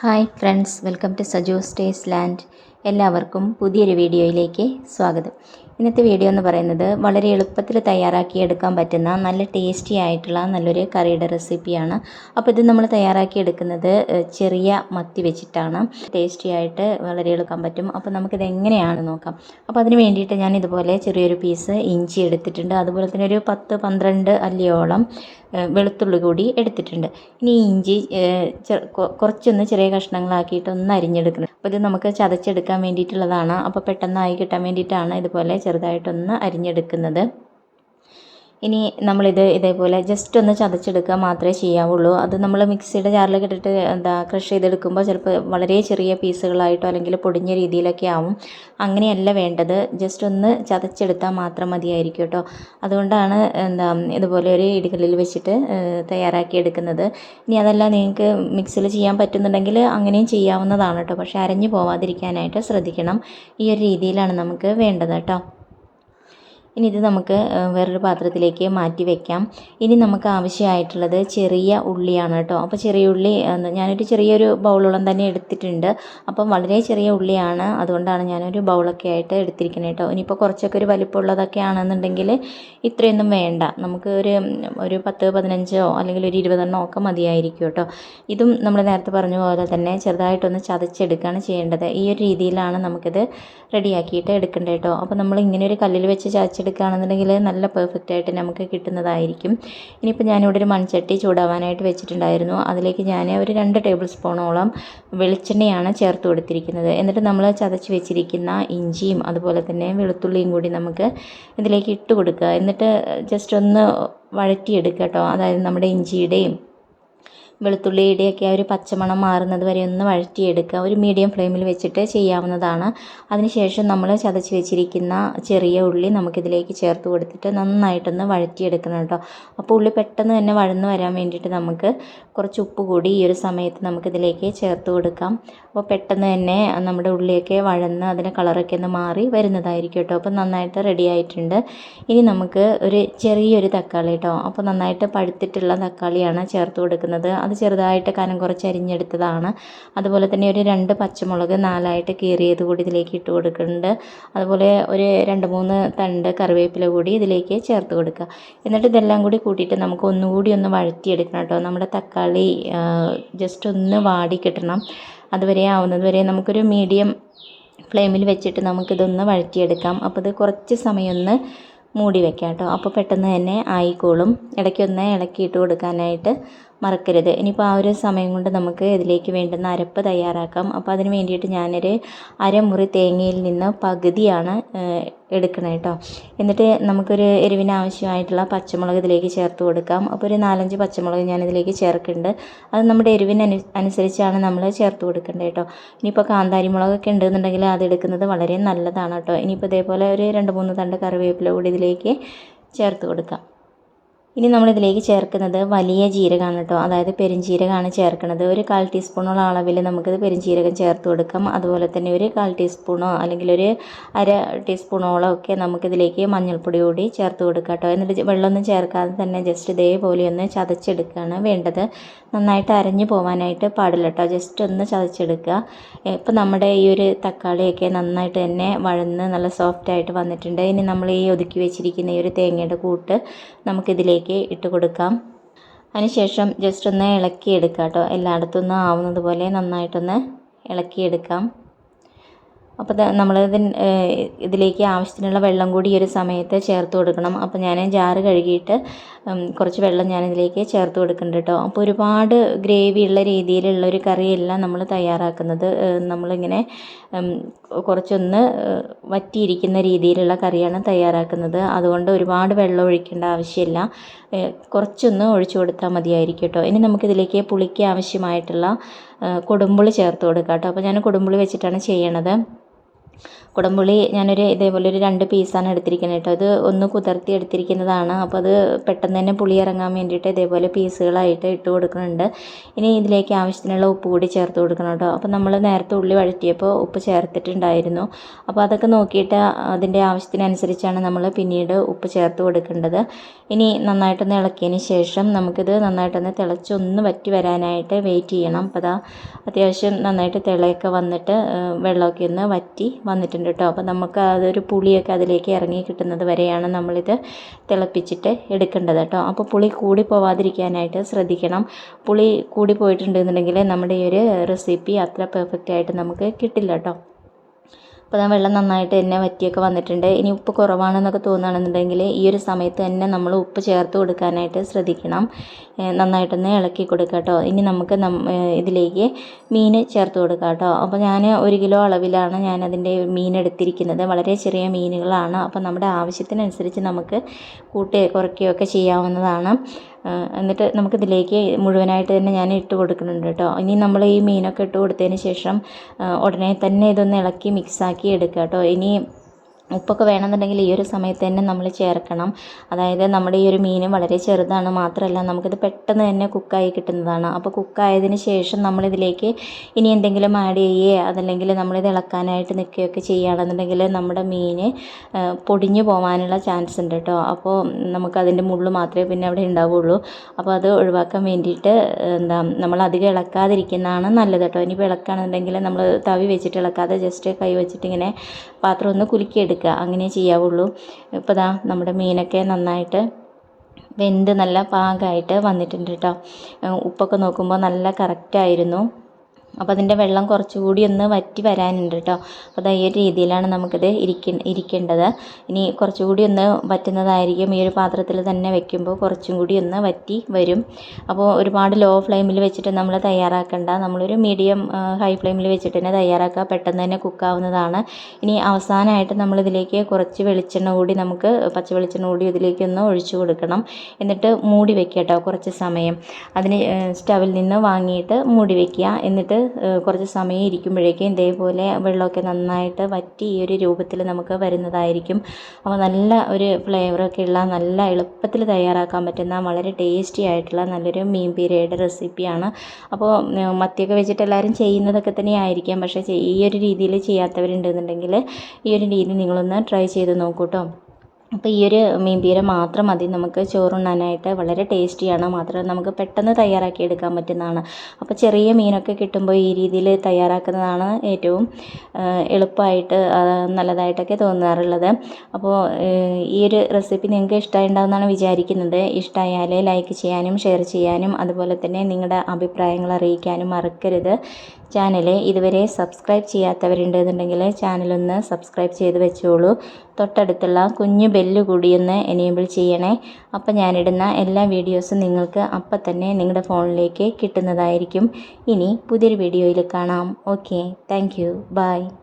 hi friends welcome to Saju stays land എല്ലാവർക്കും പുതിയൊരു വീഡിയോയിലേക്ക് സ്വാഗതം. ഇന്നത്തെ വീഡിയോ എന്ന് പറയുന്നത് വളരെ എളുപ്പത്തിൽ തയ്യാറാക്കി എടുക്കാൻ പറ്റുന്ന നല്ല ടേസ്റ്റി ആയിട്ടുള്ള നല്ലൊരു കറിയുടെ റെസിപ്പിയാണ് അപ്പോൾ ഇത് നമ്മൾ തയ്യാറാക്കി എടുക്കുന്നത് ചെറിയ മത്തി വെച്ചിട്ടാണ്. ടേസ്റ്റി ആയിട്ട് വളരെ എളുക്കാൻ പറ്റും. അപ്പോൾ നമുക്കിത് എങ്ങനെയാണ് നോക്കാം. അപ്പോൾ അതിന് വേണ്ടിയിട്ട് ഞാൻ ഇതുപോലെ ചെറിയൊരു പീസ് ഇഞ്ചി എടുത്തിട്ടുണ്ട്. അതുപോലെ തന്നെ ഒരു പത്ത് പന്ത്രണ്ട് അല്ലിയോളം വെളുത്തുള്ളി കൂടി എടുത്തിട്ടുണ്ട്. ഇനി ഇഞ്ചി കുറച്ചൊന്ന് ചെറിയ കഷ്ണങ്ങളാക്കിയിട്ട് ഒന്ന് അരിഞ്ഞെടുക്കണം. അപ്പോൾ ഇത് നമുക്ക് വേണ്ടിയിട്ടുള്ളതാണ്. അപ്പോൾ പെട്ടെന്നായി കിട്ടാൻ വേണ്ടിയിട്ടാണ് ഇതുപോലെ ചെറുതായിട്ടൊന്ന് അരിഞ്ഞെടുക്കുന്നത്. ഇനി നമ്മളിത് ഇതേപോലെ ജസ്റ്റ് ഒന്ന് ചതച്ചെടുക്കുക മാത്രമേ ചെയ്യാവുള്ളൂ. അത് നമ്മൾ മിക്സിയുടെ ജാറിലൊക്കെ ഇട്ടിട്ട് എന്താ ക്രഷ് ചെയ്തെടുക്കുമ്പോൾ ചിലപ്പോൾ വളരെ ചെറിയ പീസുകളായിട്ടോ അല്ലെങ്കിൽ പൊടിഞ്ഞ രീതിയിലൊക്കെ ആവും. അങ്ങനെയല്ല വേണ്ടത്. ജസ്റ്റ് ഒന്ന് ചതച്ചെടുത്താൽ മാത്രം മതിയായിരിക്കും കേട്ടോ. അതുകൊണ്ടാണ് എന്താ ഇതുപോലെ ഒരു ഇടികളിൽ വെച്ചിട്ട് തയ്യാറാക്കി എടുക്കുന്നത്. ഇനി അതല്ല നിങ്ങൾക്ക് മിക്സിയിൽ ചെയ്യാൻ പറ്റുന്നുണ്ടെങ്കിൽ അങ്ങനെയും ചെയ്യാവുന്നതാണ് കേട്ടോ. പക്ഷേ അരഞ്ഞു പോവാതിരിക്കാനായിട്ട് ശ്രദ്ധിക്കണം. ഈ ഒരു രീതിയിലാണ് നമുക്ക് വേണ്ടത് കേട്ടോ. ഇനി ഇത് നമുക്ക് വേറൊരു പാത്രത്തിലേക്ക് മാറ്റി വെക്കാം. ഇനി നമുക്ക് ആവശ്യമായിട്ടുള്ളത് ചെറിയ ഉള്ളിയാണ് കേട്ടോ. അപ്പോൾ ചെറിയ ഉള്ളി ഞാനൊരു ചെറിയൊരു ബൗളോളം തന്നെ എടുത്തിട്ടുണ്ട്. അപ്പം വളരെ ചെറിയ ഉള്ളിയാണ്. അതുകൊണ്ടാണ് ഞാനൊരു ബൗളൊക്കെ ആയിട്ട് എടുത്തിരിക്കുന്നത് കേട്ടോ. ഇനിയിപ്പോൾ കുറച്ചൊക്കെ ഒരു വലിപ്പമുള്ളതൊക്കെ ആണെന്നുണ്ടെങ്കിൽ ഇത്രയൊന്നും വേണ്ട. നമുക്ക് ഒരു ഒരു പത്ത് പതിനഞ്ചോ അല്ലെങ്കിൽ ഒരു ഇരുപതെണ്ണോ ഒക്കെ മതിയായിരിക്കും കേട്ടോ. ഇതും നമ്മൾ നേരത്തെ പറഞ്ഞ പോലെ തന്നെ ചെറുതായിട്ടൊന്ന് ചതച്ചെടുക്കുകയാണ് ചെയ്യേണ്ടത്. ഈ ഒരു രീതിയിലാണ് നമുക്കിത് റെഡിയാക്കിയിട്ട് എടുക്കേണ്ടത് കേട്ടോ. അപ്പോൾ നമ്മൾ ഇങ്ങനെ ഒരു കല്ലിൽ വെച്ച് ചതച്ചെടുക്കുകയാണെന്നുണ്ടെങ്കിൽ നല്ല പെർഫെക്റ്റ് ആയിട്ട് നമുക്ക് കിട്ടുന്നതായിരിക്കും. ഇനിയിപ്പോൾ ഞാനിവിടെ ഒരു മൺചട്ടി ചൂടാവാനായിട്ട് വെച്ചിട്ടുണ്ടായിരുന്നു. അതിലേക്ക് ഞാൻ ഒരു രണ്ട് ടേബിൾ സ്പൂണോളം വെളിച്ചെണ്ണയാണ് ചേർത്ത് കൊടുത്തിരിക്കുന്നത്. എന്നിട്ട് നമ്മൾ ചതച്ച് വെച്ചിരിക്കുന്ന ഇഞ്ചിയും അതുപോലെ തന്നെ വെളുത്തുള്ളിയും കൂടി നമുക്ക് ഇതിലേക്ക് ഇട്ട് കൊടുക്കുക. എന്നിട്ട് ജസ്റ്റ് ഒന്ന് വഴറ്റിയെടുക്കുക കേട്ടോ. അതായത് നമ്മുടെ ഇഞ്ചിയുടെയും വെളുത്തുള്ളിയുടെയൊക്കെ ആ ഒരു പച്ചമണം മാറുന്നത് വരെ ഒന്ന് വഴറ്റിയെടുക്കുക. ഒരു മീഡിയം ഫ്ലെയിമിൽ വെച്ചിട്ട് ചെയ്യാവുന്നതാണ്. അതിനുശേഷം നമ്മൾ ചതച്ച് വെച്ചിരിക്കുന്ന ചെറിയ ഉള്ളി നമുക്കിതിലേക്ക് ചേർത്ത് കൊടുത്തിട്ട് നന്നായിട്ടൊന്ന് വഴറ്റിയെടുക്കണം കേട്ടോ. അപ്പോൾ ഉള്ളി പെട്ടെന്ന് തന്നെ വഴന്ന് വരാൻ വേണ്ടിയിട്ട് നമുക്ക് കുറച്ച് ഉപ്പ് കൂടി ഈ ഒരു സമയത്ത് നമുക്കിതിലേക്ക് ചേർത്ത് കൊടുക്കാം. അപ്പോൾ പെട്ടെന്ന് തന്നെ നമ്മുടെ ഉള്ളിയൊക്കെ വഴന്ന് അതിന്റെ കളറൊക്കെ ഒന്ന് മാറി വരുന്നതായിരിക്കും കേട്ടോ. അപ്പോൾ നന്നായിട്ട് റെഡി ആയിട്ടുണ്ട്. ഇനി നമുക്ക് ഒരു ചെറിയൊരു തക്കാളി കേട്ടോ. അപ്പോൾ നന്നായിട്ട് പഴുത്തിട്ടുള്ള തക്കാളിയാണ് ചേർത്ത് കൊടുക്കുന്നത്. അത് ചെറുതായിട്ട് കനം കുറച്ച് അരിഞ്ഞെടുത്തതാണ്. അതുപോലെ തന്നെ ഒരു രണ്ട് പച്ചമുളക് നാലായിട്ട് കീറിയത് കൂടി ഇതിലേക്ക് ഇട്ട് കൊടുക്കുന്നുണ്ട്. അതുപോലെ ഒരു രണ്ട് മൂന്ന് തണ്ട് കറിവേപ്പില കൂടി ഇതിലേക്ക് ചേർത്ത് കൊടുക്കുക. എന്നിട്ട് ഇതെല്ലാം കൂടി കൂട്ടിയിട്ട് നമുക്ക് ഒന്നുകൂടി ഒന്ന് വഴറ്റിയെടുക്കണം കേട്ടോ. നമ്മുടെ തക്കാളി ജസ്റ്റ് ഒന്ന് വാടി കിട്ടണം. അതുവരെ ആവുന്നത് വരെ നമുക്കൊരു മീഡിയം ഫ്ലെയിമിൽ വെച്ചിട്ട് നമുക്കിതൊന്ന് വഴറ്റിയെടുക്കാം. അപ്പോൾ ഇത് കുറച്ച് സമയം ഒന്ന് മൂടി വെക്കാം കേട്ടോ. അപ്പോൾ പെട്ടെന്ന് തന്നെ ആയിക്കോളും. ഇടയ്ക്കൊന്ന് ഇളക്കിയിട്ട് കൊടുക്കാനായിട്ട് മറക്കരുത്. ഇനിയിപ്പോൾ ആ ഒരു സമയം കൊണ്ട് നമുക്ക് ഇതിലേക്ക് വേണ്ടുന്ന അരപ്പ് തയ്യാറാക്കാം. അപ്പോൾ അതിന് വേണ്ടിയിട്ട് ഞാനൊരു അരമുറി തേങ്ങയിൽ നിന്ന് പകുതിയാണ് എടുക്കണം കേട്ടോ എന്നിട്ട് നമുക്കൊരു എരിവിന് ആവശ്യമായിട്ടുള്ള പച്ചമുളക് ഇതിലേക്ക് ചേർത്ത് കൊടുക്കാം. അപ്പോൾ ഒരു നാലഞ്ച് പച്ചമുളക് ഞാൻ ഇതിലേക്ക് ചേർക്കുന്നുണ്ട്. അത് നമ്മുടെ എരിവിന് അനു അനുസരിച്ചാണ് നമ്മൾ ചേർത്ത് കൊടുക്കേണ്ടത് കേട്ടോ ഇനിയിപ്പോൾ കാന്താരി മുളകൊക്കെ ഉണ്ടെന്നുണ്ടെങ്കിൽ അത് എടുക്കുന്നത് വളരെ നല്ലതാണ് കേട്ടോ ഇനിയിപ്പോൾ ഇതേപോലെ ഒരു രണ്ട് മൂന്ന് തണ്ട് കറിവേപ്പില കൂടി ഇതിലേക്ക് ചേർത്ത് കൊടുക്കാം. ഇനി നമ്മളിതിലേക്ക് ചേർക്കുന്നത് വലിയ ജീരകമാണ് കേട്ടോ. അതായത് പെരുംജീരകമാണ് ചേർക്കുന്നത്. ഒരു കാൽ ടീസ്പൂണോളം അളവിൽ നമുക്കിത് പെരുംജീരകം ചേർത്ത് കൊടുക്കാം. അതുപോലെ തന്നെ ഒരു കാൽ ടീസ്പൂണോ അല്ലെങ്കിൽ ഒരു അര ടീസ്പൂണോളം ഒക്കെ നമുക്കിതിലേക്ക് മഞ്ഞൾപ്പൊടി കൂടി ചേർത്ത് കൊടുക്കാം കേട്ടോ. എന്നിട്ട് വെള്ളമൊന്നും ചേർക്കാതെ തന്നെ ജസ്റ്റ് ഇതേപോലെ ഒന്ന് ചതച്ചെടുക്കുകയാണ് വേണ്ടത്. നന്നായിട്ട് അരഞ്ഞു പോകാനായിട്ട് പാടില്ല കേട്ടോ. ജസ്റ്റ് ഒന്ന് ചതച്ചെടുക്കുക. ഇപ്പം നമ്മുടെ ഈ ഒരു തക്കാളിയൊക്കെ നന്നായിട്ട് തന്നെ വഴന്ന് നല്ല സോഫ്റ്റായിട്ട് വന്നിട്ടുണ്ട്. ഇനി നമ്മൾ ഈ ഒതുക്കി വെച്ചിരിക്കുന്ന ഈ ഒരു തേങ്ങയുടെ കൂട്ട് നമുക്കിതിലേക്ക് ഇട്ട് കൊടുക്കാം. അതിനുശേഷം ജസ്റ്റ് ഒന്ന് ഇളക്കിയെടുക്കാം കേട്ടോ. എല്ലായിടത്തും ഒന്ന് ആവുന്നത് പോലെ നന്നായിട്ടൊന്ന് ഇളക്കിയെടുക്കാം. അപ്പോൾ നമ്മൾ ഇതിൻ ഇതിലേക്ക് ആവശ്യത്തിനുള്ള വെള്ളം കൂടി ഈ ഒരു സമയത്ത് ചേർത്ത് കൊടുക്കണം. അപ്പോൾ ഞാൻ ജാറ് കഴുകിയിട്ട് കുറച്ച് വെള്ളം ഞാൻ ഇതിലേക്ക് ചേർത്ത് കൊടുക്കുന്നുണ്ട് കേട്ടോ അപ്പോൾ ഒരുപാട് ഗ്രേവി ഉള്ള രീതിയിലുള്ള ഒരു കറിയല്ല നമ്മൾ തയ്യാറാക്കുന്നത്. നമ്മളിങ്ങനെ കുറച്ചൊന്ന് വറ്റിയിരിക്കുന്ന രീതിയിലുള്ള കറിയാണ് തയ്യാറാക്കുന്നത്. അതുകൊണ്ട് ഒരുപാട് വെള്ളം ഒഴിക്കേണ്ട ആവശ്യമില്ല. കുറച്ചൊന്ന് ഒഴിച്ചു കൊടുത്താൽ മതിയായിരിക്കും കേട്ടോ ഇനി നമുക്കിതിലേക്ക് പുളിക്ക് ആവശ്യമായിട്ടുള്ള കൊടുമ്പുളി ചേർത്ത് കൊടുക്കാം കേട്ടോ അപ്പോൾ ഞാൻ കൊടുമ്പുളി വെച്ചിട്ടാണ് ചെയ്യണത്. കുടംപുളി ഞാനൊരു ഇതേപോലെ ഒരു രണ്ട് പീസാണ് എടുത്തിരിക്കുന്നത് കേട്ടോ. അത് ഒന്ന് കുതിർത്തി എടുത്തിരിക്കുന്നതാണ്. അപ്പോൾ അത് പെട്ടെന്ന് തന്നെ പുളി ഇറങ്ങാൻ വേണ്ടിയിട്ട് ഇതേപോലെ പീസുകളായിട്ട് ഇട്ട് കൊടുക്കുന്നുണ്ട്. ഇനി ഇതിലേക്ക് ആവശ്യത്തിനുള്ള ഉപ്പ് കൂടി ചേർത്ത് കൊടുക്കണം കേട്ടോ. അപ്പോൾ നമ്മൾ നേരത്തെ ഉള്ളി വഴറ്റിയപ്പോൾ ഉപ്പ് ചേർത്തിട്ടുണ്ടായിരുന്നു. അപ്പോൾ അതൊക്കെ നോക്കിയിട്ട് അതിന്റെ ആവശ്യത്തിനനുസരിച്ചാണ് നമ്മൾ പിന്നീട് ഉപ്പ് ചേർത്ത് കൊടുക്കേണ്ടത്. ഇനി നന്നായിട്ടൊന്ന് ഇളക്കിയതിന് ശേഷം നമുക്കിത് നന്നായിട്ടൊന്ന് തിളച്ചൊന്ന് വറ്റി വരാനായിട്ട് വെയിറ്റ് ചെയ്യണം. അപ്പോൾ അതാ അത്യാവശ്യം നന്നായിട്ട് തിളയൊക്കെ വന്നിട്ട് വെള്ളമൊക്കെ ഒന്ന് വറ്റി വന്നിട്ടുണ്ട് കേട്ടോ. അപ്പോൾ നമുക്ക് അതൊരു പുളിയൊക്കെ അതിലേക്ക് ഇറങ്ങി കിട്ടുന്നത് വരെയാണ് നമ്മളിത് തിളപ്പിച്ചിട്ട് എടുക്കേണ്ടത് കേട്ടോ. അപ്പോൾ പുളി കൂടി പോവാതിരിക്കാനായിട്ട് ശ്രദ്ധിക്കണം. പുളി കൂടി പോയിട്ടുണ്ടെന്നുണ്ടെങ്കിൽ നമ്മുടെ ഈ ഒരു റെസിപ്പി അത്ര പെർഫെക്റ്റ് ആയിട്ട് നമുക്ക് കിട്ടില്ല കേട്ടോ. അപ്പോൾ വെള്ളം നന്നായിട്ട് തന്നെ വറ്റിയൊക്കെ വന്നിട്ടുണ്ട്. ഇനി ഉപ്പ് കുറവാണെന്നൊക്കെ തോന്നുകയാണെന്നുണ്ടെങ്കിൽ ഈ ഒരു സമയത്ത് തന്നെ നമ്മൾ ഉപ്പ് ചേർത്ത് കൊടുക്കാനായിട്ട് ശ്രദ്ധിക്കണം. നന്നായിട്ടൊന്ന് ഇളക്കി കൊടുക്കുക കേട്ടോ. ഇനി നമുക്ക് ഇതിലേക്ക് മീൻ ചേർത്ത് കൊടുക്കാം കേട്ടോ. അപ്പോൾ ഞാൻ ഒരു കിലോ അളവിലാണ് ഞാൻ അതിന്റെ മീൻ എടുത്തിരിക്കുന്നത്. വളരെ ചെറിയ മീനുകളാണ്. അപ്പോൾ നമ്മുടെ ആവശ്യത്തിനനുസരിച്ച് നമുക്ക് കൂട്ടി കുറയ്ക്കുകയൊക്കെ ചെയ്യാവുന്നതാണ്. എന്നിട്ട് നമുക്കിതിലേക്ക് മുഴുവനായിട്ട് തന്നെ ഞാൻ ഇട്ട് കൊടുക്കുന്നുണ്ട് കേട്ടോ. ഇനി നമ്മൾ ഈ മീനൊക്കെ ഇട്ട് കൊടുത്തതിന് ശേഷം ഉടനെ തന്നെ ഇതൊന്ന് ഇളക്കി മിക്സാക്കി എടുക്കുക കേട്ടോ. ഇനി ഉപ്പൊക്കെ വേണമെന്നുണ്ടെങ്കിൽ ഈ ഒരു സമയത്ത് തന്നെ നമ്മൾ ചേർക്കണം. അതായത് നമ്മുടെ ഈ ഒരു മീൻ വളരെ ചെറുതാണ് മാത്രമല്ല നമുക്കിത് പെട്ടെന്ന് തന്നെ കുക്കായി കിട്ടുന്നതാണ്. അപ്പോൾ കുക്കായതിന് ശേഷം നമ്മളിതിലേക്ക് ഇനി എന്തെങ്കിലും ആഡ് ചെയ്യുകയോ അതല്ലെങ്കിൽ നമ്മളിത് ഇളക്കാനായിട്ട് നിൽക്കുകയൊക്കെ ചെയ്യുകയാണെന്നുണ്ടെങ്കിൽ നമ്മുടെ മീൻ പൊടിഞ്ഞു പോകാനുള്ള ചാൻസ് ഉണ്ട് കേട്ടോ. അപ്പോൾ നമുക്കതിന്റെ മുള്ള് മാത്രമേ പിന്നെ അവിടെ ഉണ്ടാവുള്ളൂ. അപ്പോൾ അത് ഒഴിവാക്കാൻ വേണ്ടിയിട്ട് എന്താ നമ്മൾ അധികം ഇളക്കാതിരിക്കുന്നതാണ് നല്ലത് കേട്ടോ. ഇനിയിപ്പോൾ ഇളക്കുകയാണെന്നുണ്ടെങ്കിൽ നമ്മൾ തവി വെച്ചിട്ട് ഇളക്കാതെ ജസ്റ്റ് കൈ വെച്ചിട്ട് ഇങ്ങനെ പാത്രം ഒന്ന് കുലുക്കിയെടുക്കുക. എടുക്കുക അങ്ങനെ ചെയ്യാവുള്ളൂ. ഇപ്പോൾ ദാ നമ്മുടെ മീനൊക്കെ നന്നായിട്ട് വെന്ത് നല്ല പാകമായിട്ട് വന്നിട്ടുണ്ട് കേട്ടോ ഉപ്പൊക്കെ നോക്കുമ്പോൾ നല്ല കറക്റ്റായിരുന്നു അപ്പോൾ അതിന്റെ വെള്ളം കുറച്ചുകൂടി ഒന്ന് വറ്റി വരാനുണ്ട് കേട്ടോ അപ്പോൾ ഈ ഒരു രീതിയിലാണ് നമുക്കിത് ഇരിക്ക ഇരിക്കേണ്ടത്. ഇനി കുറച്ചുകൂടി ഒന്ന് വറ്റുന്നതായിരിക്കും. ഈ ഒരു പാത്രത്തിൽ തന്നെ വെക്കുമ്പോൾ കുറച്ചും കൂടി ഒന്ന് വറ്റി വരും. അപ്പോൾ ഒരുപാട് ലോ ഫ്ലെയിമിൽ വെച്ചിട്ട് നമ്മൾ തയ്യാറാക്കേണ്ട. നമ്മളൊരു മീഡിയം ഹൈ ഫ്ലെയിമിൽ വെച്ചിട്ട് തന്നെ തയ്യാറാക്കുക. പെട്ടെന്ന് തന്നെ കുക്കാവുന്നതാണ് ഇനി അവസാനമായിട്ട് നമ്മളിതിലേക്ക് കുറച്ച് വെളിച്ചെണ്ണ കൂടി നമുക്ക് പച്ച വെളിച്ചെണ്ണ കൂടി ഇതിലേക്ക് ഒന്ന് ഒഴിച്ചു കൊടുക്കണം. എന്നിട്ട് മൂടി വെക്കുക കേട്ടോ കുറച്ച് സമയം. അതിന് സ്റ്റവിൽ നിന്ന് വാങ്ങിയിട്ട് മൂടി വെക്കുക എന്നിട്ട് കുറച്ച് സമയം ഇരിക്കുമ്പോഴേക്കും ഇതേപോലെ വെള്ളമൊക്കെ നന്നായിട്ട് വറ്റി ഈ ഒരു രൂപത്തിൽ നമുക്ക് വരുന്നതായിരിക്കും. അപ്പോൾ നല്ല ഒരു ഫ്ലേവറൊക്കെ ഉള്ള നല്ല എളുപ്പത്തിൽ തയ്യാറാക്കാൻ പറ്റുന്ന വളരെ ടേസ്റ്റി ആയിട്ടുള്ള നല്ലൊരു മീൻ പീരയുടെ റെസിപ്പിയാണ് അപ്പോൾ മത്തിയൊക്കെ വെച്ചിട്ട് എല്ലാവരും ചെയ്യുന്നതൊക്കെ തന്നെ ആയിരിക്കാം. പക്ഷേ ഈ ഒരു രീതിയിൽ ചെയ്യാത്തവരുണ്ടെന്നുണ്ടെങ്കിൽ ഈ ഒരു രീതി നിങ്ങളൊന്ന് ട്രൈ ചെയ്ത് നോക്കൂ കേട്ടോ അപ്പോൾ ഈ ഒരു മീൻ പീര മാത്രം മതി. നമുക്ക് ചോറുണ്ണാനായിട്ട് വളരെ ടേസ്റ്റിയാണ് മാത്രം നമുക്ക് പെട്ടെന്ന് തയ്യാറാക്കി എടുക്കാൻ പറ്റുന്നതാണ്. അപ്പോൾ ചെറിയ മീനൊക്കെ കിട്ടുമ്പോൾ ഈ രീതിയിൽ തയ്യാറാക്കുന്നതാണ് ഏറ്റവും എളുപ്പമായിട്ട് നല്ലതായിട്ടൊക്കെ തോന്നാറുള്ളത്. അപ്പോൾ ഈ ഒരു റെസിപ്പി നിങ്ങൾക്ക് ഇഷ്ടമായിട്ടുണ്ടാവുമെന്നാണ് വിചാരിക്കുന്നത്. ഇഷ്ടമായാൽ ലൈക്ക് ചെയ്യാനും ഷെയർ ചെയ്യാനും അതുപോലെ തന്നെ നിങ്ങളുടെ അഭിപ്രായങ്ങൾ അറിയിക്കാനും മറക്കരുത്. ചാനൽ ഇതുവരെ സബ്സ്ക്രൈബ് ചെയ്യാത്തവരുണ്ടെന്നുണ്ടെങ്കിൽ ചാനലൊന്ന് സബ്സ്ക്രൈബ് ചെയ്ത് വെച്ചോളൂ. തൊട്ടടുത്തുള്ള കുഞ്ഞു ബെല്ല് കൂടിയൊന്ന് എനേബിൾ ചെയ്യണേ. അപ്പോൾ ഞാനിടുന്ന എല്ലാ വീഡിയോസും നിങ്ങൾക്ക് അപ്പം തന്നെ നിങ്ങളുടെ ഫോണിലേക്ക് കിട്ടുന്നതായിരിക്കും. ഇനി പുതിയൊരു വീഡിയോയിൽ കാണാം. Okay thank you by